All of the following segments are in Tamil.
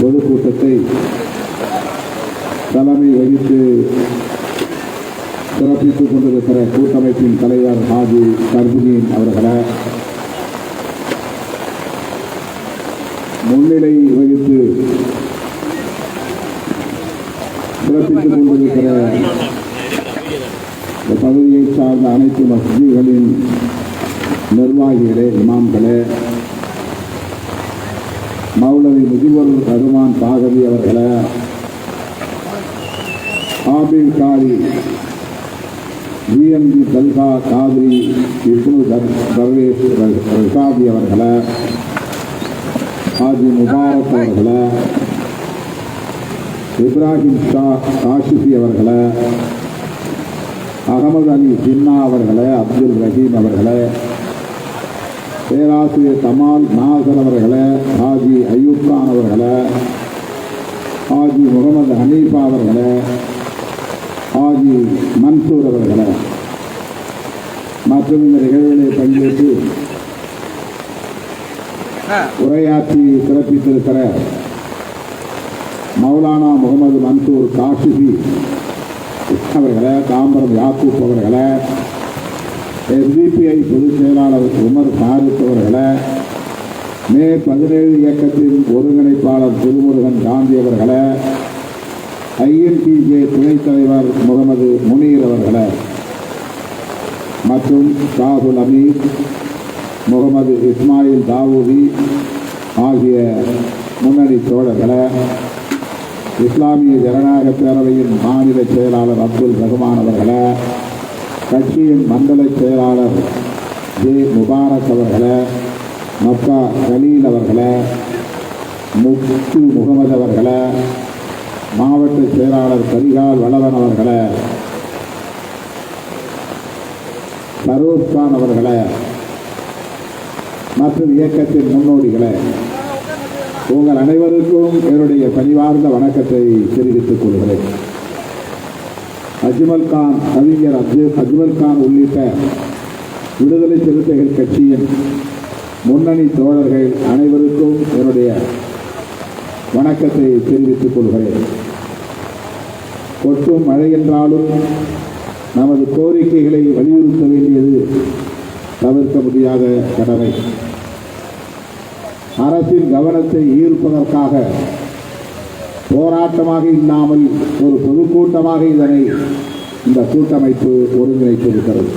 பொதுக்கூட்டத்தை தலைமை வகித்து சிறப்பித்துக் கொண்டிருக்கிற கூட்டமைப்பின் தலைவர் ஹாஜி கர்புதீன் அவர்களை முன்னிலை வகித்து சிறப்பித்துக் கொண்டிருக்கிற இந்த பகுதியை சார்ந்த அனைத்து மசூதிகளின் நிர்வாகிகளே இமாம்களே மௌலவி முஜிபுர் ரஹ்மான் பாகவி அவர்களை. ஆபில் காரி ஜிஎம்ஜி தல்கா காதிரி விஷ்ணு தர் தர்வேஷ் ரசாதி அவர்களை. ஹாஜி முபாரக் அவர்களை. இப்ராஹிம் ஷா காஷிஃபி அவர்களை. அகமது அலி ஜின்னா அவர்களை அப்துல் ரஹீம் அவர்களை. பேராசிரியர் கமால் நாசர் அவர்களை ஹாஜி அயூப் கான் அவர்களை ஹாஜி முகமது ஹனீஃபா அவர்களை ஹாஜி மன்சூர் அவர்களை. மற்றும் இந்த நிகழ்விலே பங்கேற்று உரையாற்றி சிறப்பித்திருக்கிற மௌலானா முகமது மன்சூர் காஷிஃபி அவர்களை தாம்பரம் யாக்கூப் அவர்களை எஸ்டிபிஐ பொதுச் செயலாளர் உமர் ஃபாரூக் அவர்களை மே பதினேழு இயக்கத்தின் ஒருங்கிணைப்பாளர் திருமுருகன் காந்தி அவர்களை ஐஎன்டிஜே துணைத் தலைவர் முகமது முனீர் அவர்களை மற்றும் ஷாகுல் அமீர் முகமது இஸ்மாயில் தாவூதி ஆகிய முன்னணி தோழர்களை இஸ்லாமிய ஜனநாயக பேரவையின் மாநில செயலாளர் அப்துல் ரஹ்மான் அவர்களை கட்சியின் மண்டல செயலாளர் ஜே முபாரக் அவர்களை மக்கா கலீல் அவர்களை முக்து முகமது அவர்களை மாவட்ட செயலாளர் கரிகால் வளவன் அவர்களை சரோஸ் கான் அவர்களை மற்றும் இயக்கத்தின் முன்னோடிகளை உங்கள் அனைவருக்கும் என்னுடைய பணிவார்ந்த வணக்கத்தை தெரிவித்துக் கொள்கிறேன். அஜ்மல் கான் கவிஞர் அப்து அஜ்மல் கான் உள்ளிட்ட விடுதலை சிறுத்தைகள் கட்சியின் முன்னணி தோழர்கள் அனைவருக்கும் என்னுடைய வணக்கத்தை தெரிவித்துக் கொள்கிறேன். கொட்டும் மழை என்றாலும் நமது கோரிக்கைகளை வலியுறுத்த வேண்டியது தவிர்க்க முடியாத கடமை அரசின் கவனத்தை ஈர்ப்பதற்காக போராட்டமாக இல்லாமல் ஒரு பொதுக்கூட்டமாக இதனை இந்த கூட்டமைப்பு ஒருங்கிணைத்திருக்கிறது.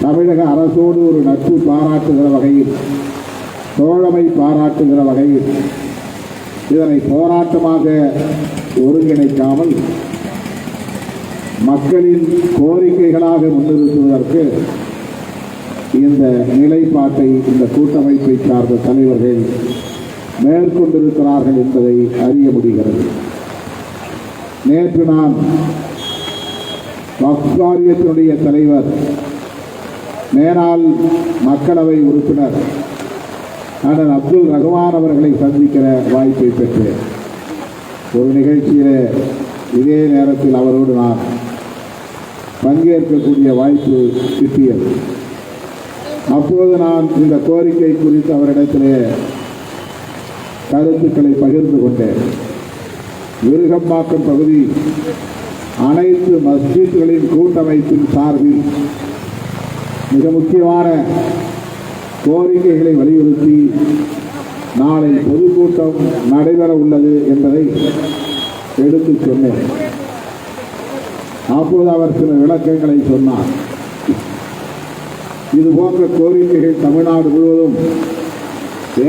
தமிழக அரசோடு ஒரு நட்பு பாராட்டுகிற வகையில் தோழமை பாராட்டுகிற வகையில் இதனை போராட்டமாக ஒருங்கிணைக்காமல் மக்களின் கோரிக்கைகளாக முன்னிறுத்துவதற்கு இந்த நிலைப்பாட்டை இந்த கூட்டமைப்பை சார்ந்த தலைவர்கள் மேற்கொண்டிருக்கிறார்கள் என்பதை அறிய முடிகிறது. நேற்று நான் வக்ஃப் தலைவர் மேலாள் மக்களவை உறுப்பினர் அண்ணன் அப்துல் ரஹ்மான் அவர்களை சந்திக்கிற வாய்ப்பை பெற்றேன். ஒரு நிகழ்ச்சியில் இதே நேரத்தில் அவரோடு நான் பங்கேற்கக்கூடிய வாய்ப்பு கிட்டியது. அப்போது நான் இந்த கோரிக்கை குறித்து அவரிடத்திலே கருத்துக்களை பகிர்ந்து கொண்டேன் விருகம்பாக்கம் பகுதி அனைத்து மஸ்ஜித்களின் கூட்டமைப்பின் சார்பில் மிக முக்கியமான கோரிக்கைகளை வலியுறுத்தி நாளை பொதுக்கூட்டம் நடைபெற உள்ளது என்பதை எடுத்துச் சொன்னேன். அப்போது அவர் சில விளக்கங்களை சொன்னார். இது போன்ற கோரிக்கைகள் தமிழ்நாடு முழுவதும்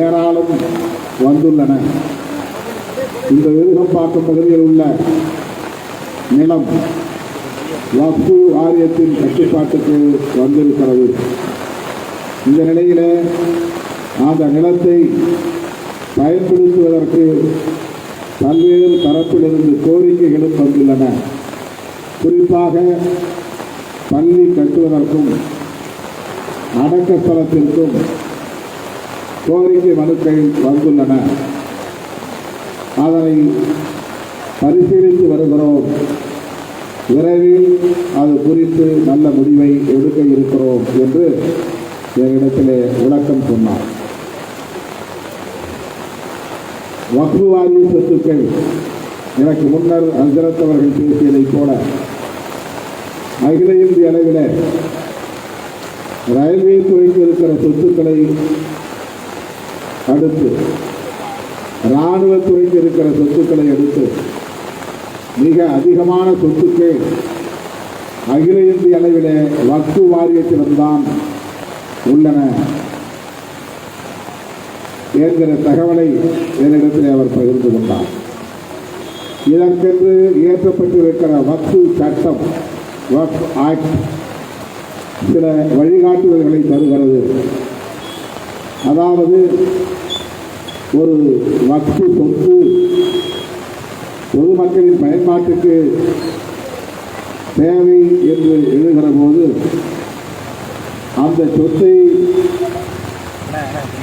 ஏராளம் வந்துள்ளன. இந்த விருகம்பாக்கம் பகுதியில் உள்ள நிலம் வக்ஃபு வாரியத்தின் கட்டுப்பாட்டுக்கு வந்திருக்கிறது. இந்த நிலையில் அந்த நிலத்தை பயன்படுத்துவதற்கு பல்வேறு தரப்பிலிருந்து கோரிக்கைகளும் வந்துள்ளன. குறிப்பாக பள்ளி கட்டுவதற்கும் அடக்க ஸ்தலத்திற்கும் கோரிக்கை மனுக்கள் வந்துள்ளன அதனை பரிசீலித்து வருகிறோம். விரைவில் அது குறித்து நல்ல முடிவை எடுக்க இருக்கிறோம் என்று என்னிடத்திலே விளக்கம் சொன்னார். வக்ஃபு வாரிய சொத்துக்கள் எனக்கு முன்னர் ஹசரத் அவர்கள் பேசியதைப் போல அகில இந்திய அளவில் ரயில்வே துறைக்கு இருக்கிற சொத்துக்களை அடுத்து இராணுவத்துறைக்கு இருக்கிற சொத்துக்களை எடுத்து மிக அதிகமான சொத்துக்கே அகில இந்திய அளவில் வக்கு வாரியத்திடம்தான் உள்ளன. என்கிற தகவலை என்னிடத்தில் அவர் பகிர்ந்து கொண்டார். இதற்கென்று இயற்றப்பட்டிருக்கிற வக்கு சட்டம் வக் ஆக்ட் சில வழிகாட்டுதல்களை தருகிறது. அதாவது ஒரு வக்ஃபு சொத்து பொதுமக்களின் பயன்பாட்டுக்கு தேவை என்று எழுகிற போது அந்த சொத்தை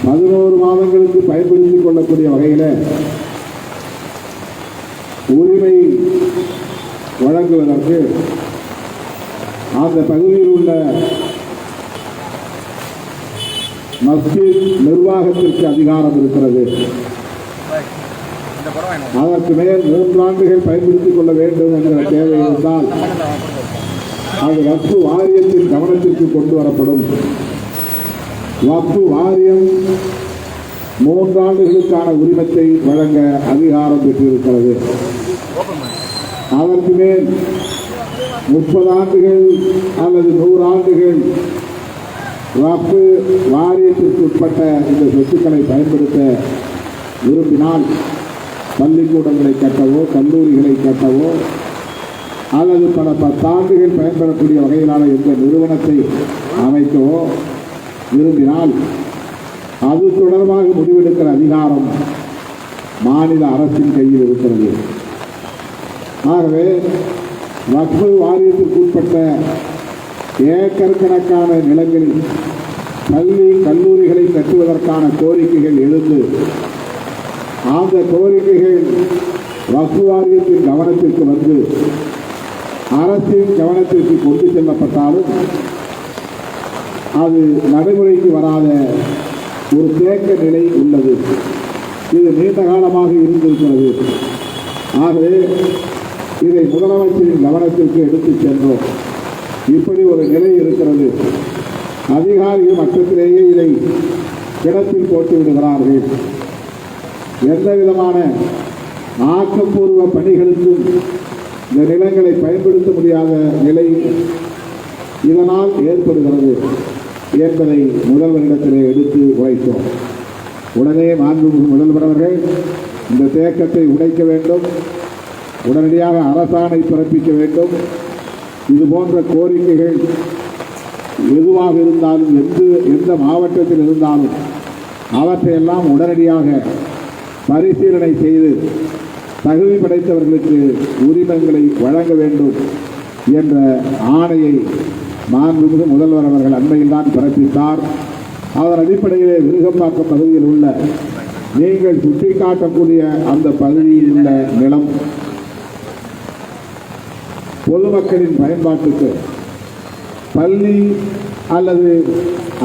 பதினோரு மாதங்களுக்கு பயன்படுத்திக் கொள்ளக்கூடிய வகையில் உரிமை வழங்குவதற்கு அந்த பகுதியில் உள்ள மஸ்ஜித் நிர்வாகத்திற்கு அதிகாரம் இருக்கிறது. அதற்கு மேல் மூன்றாண்டுகள் பயன்படுத்திக் கொள்ள வேண்டும் என்கிற தேவை இருந்தால் அது வக்ஃபு வாரியத்தின் கவனத்திற்கு கொண்டு வரப்படும். வக்ஃபு வாரியம் மூன்றாண்டுகளுக்கான உரிமத்தை வழங்க அதிகாரம் பெற்றிருக்கிறது. அதற்கு மேல் முப்பது ஆண்டுகள் அல்லது நூறு ஆண்டுகள் வக்ஃபு வாரியத்திற்கு உட்பட்ட இந்த சொத்துக்களை பயன்படுத்த விரும்பினால் பள்ளிக்கூடங்களை கட்டவோ கல்லூரிகளை கட்டவோ அல்லது பல பத்தாண்டுகள் பயன்படக்கூடிய வகையிலான எந்த நிறுவனத்தை அமைக்கவோ விரும்பினால் அது தொடர்பாக முடிவெடுக்கிற அதிகாரம் மாநில அரசின் கையில் இருக்கிறது. ஆகவே வக்ஃபு வாரியத்திற்கு உட்பட்ட ஏக்கர் கணக்கான நிலங்களில் பள்ளி கல்லூரிகளை கட்டுவதற்கான கோரிக்கைகள் எழுந்து அந்த கோரிக்கைகள் வக்ஃபு வாரியத்தின் கவனத்திற்கு வந்து அரசின் கவனத்திற்கு கொண்டு செல்லப்பட்டாலும் அது நடைமுறைக்கு வராத ஒரு தேக்க நிலை உள்ளது. இது நீண்ட காலமாக இருந்திருக்கிறது. ஆகவே இதை முதலமைச்சரின் கவனத்திற்கு எடுத்துச் சென்றோம். இப்படி ஒரு நிலை இருக்கிறது. அதிகாரிகள் மட்டத்திலேயே இதை கிடத்தில் போட்டு விடுகிறார்கள். எந்த விதமான ஆக்கப்பூர்வ பணிகளுக்கும் இந்த நிலங்களை பயன்படுத்த முடியாத நிலை இதனால் ஏற்படுகிறது என்பதை முதல்வரிடத்திலே எடுத்து உரைத்தோம். உடனே மாண்புமிகு முதல்வர் அவர்கள் இந்த தேக்கத்தை உடைக்க வேண்டும். உடனடியாக அரசாணை பிறப்பிக்க வேண்டும். இது போன்ற கோரிக்கைகள் எதுவாக இருந்தாலும் எந்த எந்த மாவட்டத்தில் இருந்தாலும் அவற்றையெல்லாம் உடனடியாக பரிசீலனை செய்து தகுதி படைத்தவர்களுக்கு உரிமங்களை வழங்க வேண்டும் என்ற ஆணையை மாண்புமிகு முதல்வர் அவர்கள் அண்மையில் தான் பிறப்பித்தார். அதன் அடிப்படையிலே விருகம்பாக்கம் பகுதியில் உள்ள நீங்கள் சுட்டிக்காட்டக்கூடிய அந்த பகுதியில் உள்ள நிலம் பொதுமக்களின் பயன்பாட்டுக்கு பள்ளி அல்லது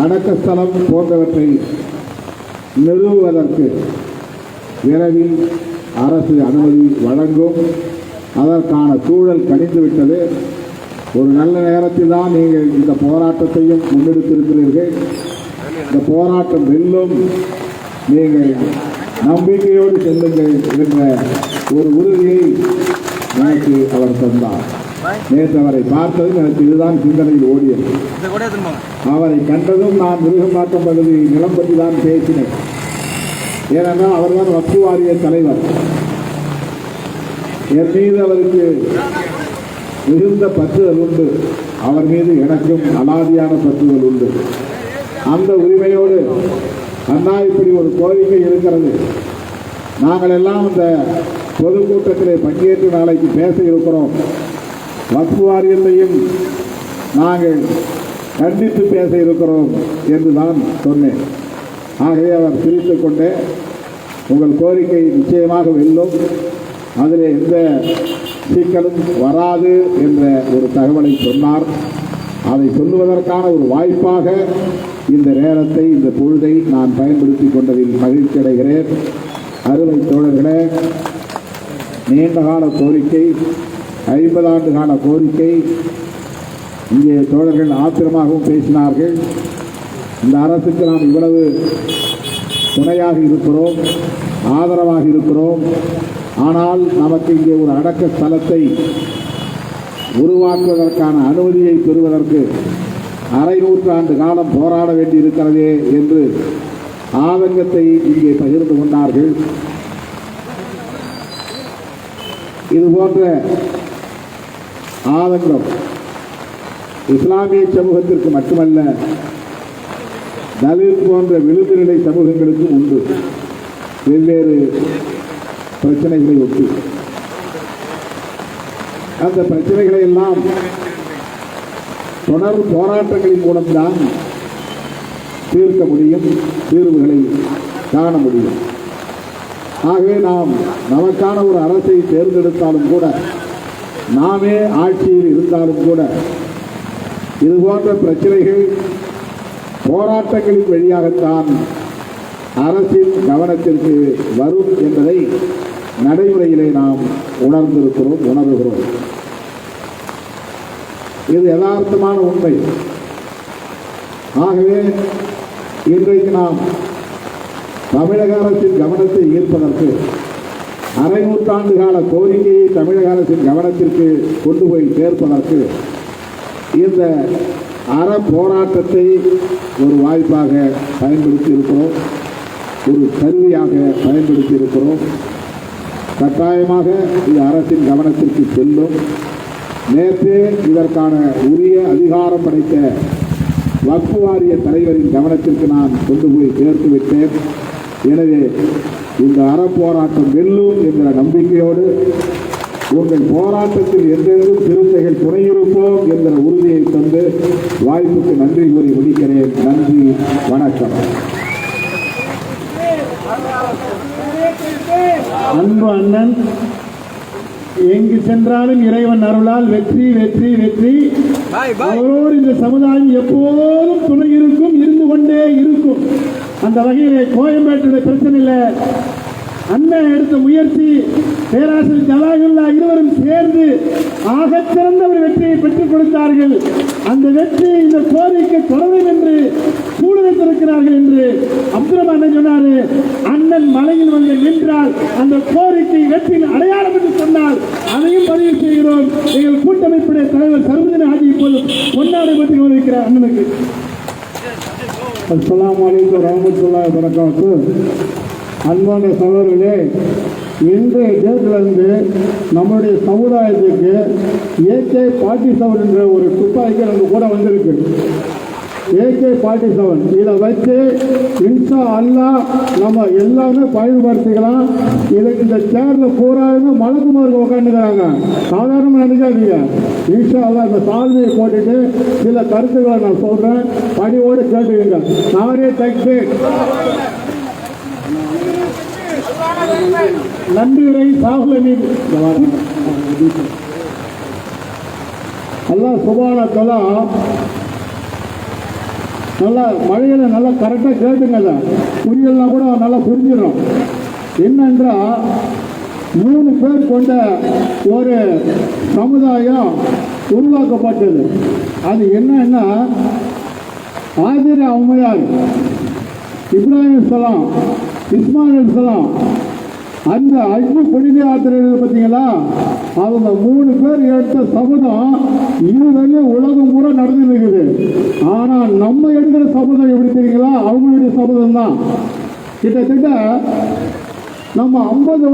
அடக்கஸ்தலம் போன்றவற்றை நிறுவுவதற்கு விரைவில் அரசு அனுமதி வழங்கும். அதற்கான சூழல் கணிந்துவிட்டது. ஒரு நல்ல நேரத்தில் தான் நீங்கள் இந்த போராட்டத்தையும் முன்னெடுத்திருக்கிறீர்கள். இந்த போராட்டம் வெல்லும் நீங்கள் நம்பிக்கையோடு செல்லுங்கள் என்ற ஒரு உறுதியை எனக்கு அவர் தந்தார். நேற்று அவரை பார்த்ததும் எனக்கு இதுதான் சிந்தனையில் ஓடியது. அவரை கண்டதும் நான் மிருகமாக்கம் பகுதி நிலம் பற்றி தான் பேசினேன். ஏனென்றால் அவர்தான் வக்கு வாரிய தலைவர். என் மீது அவருக்கு மிகுந்த பற்றுதல் உண்டு. அவர் மீது எனக்கும் அலாதியான பற்றுதல் உண்டு. அந்த உரிமையோடு அண்ணா இப்படி ஒரு கோரிக்கை இருக்கிறது. நாங்கள் எல்லாம் அந்த பொதுக்கூட்டத்திலே பங்கேற்று நாளைக்கு பேச இருக்கிறோம். வக்ஃபு வாரியத்தையும் நாங்கள் கண்டித்து பேச இருக்கிறோம் என்று தான் சொன்னேன். ஆகவே அவர் பிரித்து கொண்டே உங்கள் கோரிக்கை நிச்சயமாக வெல்லும். அதில் எந்த சிக்கலும் வராது என்ற ஒரு தகவலை சொன்னார். அதை சொல்லுவதற்கான ஒரு வாய்ப்பாக இந்த நேரத்தை இந்த பொழுதை நான் பயன்படுத்தி கொண்டதில் மகிழ்ச்சி அடைகிறேன். அருமை தோழர்களே நீண்டகால கோரிக்கை ஐம்பது ஆண்டு கால கோரிக்கை இங்கே தோழர்கள் ஆத்திரமாகவும் பேசினார்கள். இந்த அரசுக்கு நாம் இவ்வளவு துணையாக இருக்கிறோம் ஆதரவாக இருக்கிறோம். ஆனால் நமக்கு இங்கே ஒரு அடக்க ஸ்தலத்தை உருவாக்குவதற்கான அனுமதியை பெறுவதற்கு அரை நூற்றாண்டு காலம் போராட வேண்டி இருக்கிறதே என்று ஆதங்கத்தை இங்கே பகிர்ந்து கொண்டார்கள். இது போன்ற ஆதங்கம் இஸ்லாமிய சமூகத்திற்கு மட்டுமல்ல தலித் போன்ற விளிம்பு நிலை சமூகங்களுக்கும் உண்டு. வெவ்வேறு பிரச்சனைகளை ஒட்டி. அந்த பிரச்சனைகளை எல்லாம் தொடர் போராட்டங்களின் மூலம்தான் தீர்க்க முடியும் தீர்வுகளை காண முடியும். ஆகவே நாம் நமக்கான ஒரு அரசை தேர்ந்தெடுத்தாலும் கூட நாமே ஆட்சியில் இருந்தாலும் கூட இது போன்ற பிரச்சனைகள் போராட்டங்களின் வழியாகத்தான் அரசின் கவனத்திற்கு வரும் என்பதை நடைமுறையிலே நாம் உணர்ந்திருக்கிறோம் உணர்கிறோம். இது யதார்த்தமான உண்மை. ஆகவே இன்றைக்கு நாம் தமிழக அரசின் கவனத்தை ஈர்ப்பதற்கு அரை நூற்றாண்டு கால கோரிக்கையை தமிழக அரசின் கவனத்திற்கு கொண்டு போய் சேர்ப்பதற்கு இந்த அற போராட்டத்தை ஒரு வாய்ப்பாக பயன்படுத்தி இருக்கிறோம் ஒரு கருவியாக பயன்படுத்தி இருக்கிறோம் கட்டாயமாக இது அரசின் கவனத்திற்கு செல்லும். நேற்று இதற்கான உரிய அதிகாரம் படைத்த வக்ஃபு வாரிய தலைவரின் கவனத்திற்கு நான் கொண்டு போய் சேர்த்து விட்டேன். எனவே இந்த அறப்போராட்டம் வெல்லும் என்ற நம்பிக்கையோடு உங்கள் போராட்டத்தில் எந்தெங்கும் சிறுத்தைகள் துணையிருப்போம் என்கிற உறுதியை தந்து வாய்ப்புக்கு நன்றி கூறி முடிக்கிறேன். நன்றி வணக்கம். அன்பு அண்ணன் எங்கு சென்றாலும் இறைவன் அருளால் வெற்றி வெற்றி வெற்றி. அவரோடு இந்த சமுதாயம் எப்போதும் துணை இருக்கும் இருந்து கொண்டே இருக்கும். அந்த வகையில் கோயம்பேட்டுடைய பிரச்சனை இல்லை அண்ணன் எடுத்த முயற்சி பேராசிரியர் ஜலாகுல்லா இருவரும் சேர்ந்து ஆகச்சிறந்த ஒரு வெற்றியை பெற்றுக் கொடுத்தார்கள். அந்த வெற்றி இந்த கோரிக்கை தொடரும் என்று சூழலித்திருக்கிறார்கள் என்று அப்துல் அண்ணன் சொன்னாரு. அண்ணன் மலையில் வந்து நின்றால் அந்த கோரிக்கை வெற்றியின் அடையாளம் என்று சொன்னால் அதையும் பதிவு செய்கிறோம். எங்கள் கூட்டமைப்புடைய தலைவர் சர்வதின ஆட்சி இப்போது கொண்டாடப்பட்டு பற்றி கொண்டிருக்கிறார் அண்ணனுக்கு. அஸ்லாம் வலைக்கம் ரஹமத்துல்லாஹி வரகாத்து அன்பான சகோதரர்களே இன்றைய தேதியிலிருந்து நம்முடைய சமுதாயத்துக்கு ஏகே பாட்டி சவர் என்ற ஒரு துப்பாக்கி நம்ம கூட வந்திருக்கு. ஏகே ஃபார்ட்டி செவன் இதை வச்சு இன்ஷா அல்லாஹ் நம்ம எல்லாமே பயன்படுத்திக்கலாம். இதுக்கு இந்த சேர்ல பூராமே மலக்குமாருக்கு உட்காந்துக்கிறாங்க சாதாரணமாக நினைக்காதீங்க இன்ஷா அல்லா இந்த சால்வையை போட்டுட்டு சில கருத்துக்களை நான் சொல்கிறேன் பணியோடு கேட்டுக்கங்க. நாரே தக்பீர். சாகுல சாகுலமி அல்லாஹ் சுபான தலா நல்லா மழையில நல்லா கரெக்டாக கேட்டுங்கல்ல புரியலாம் கூட நல்லா புரிஞ்சிடும். என்னென்றால் மூணு பேர் கொண்ட ஒரு சமுதாயம் உருவாக்கப்பட்டது. அது என்னன்னா ஆதிர அம்மையார் இப்ராஹிம் சலாம் இஸ்மாயில் சலாம் அந்த அஞ்சு புனித யாத்திரைகள் பார்த்தீங்களா அவங்க மூணு பேர் எடுத்த சபதம் இதுவரை உலகம் பூரா நடந்து இருக்குது. ஆனா நம்ம எடுக்கிற சபதம் எப்படி தெரியுங்களா? அவங்களுடைய சபதம் தான் கிட்டத்தட்ட நம்ம ஐம்பது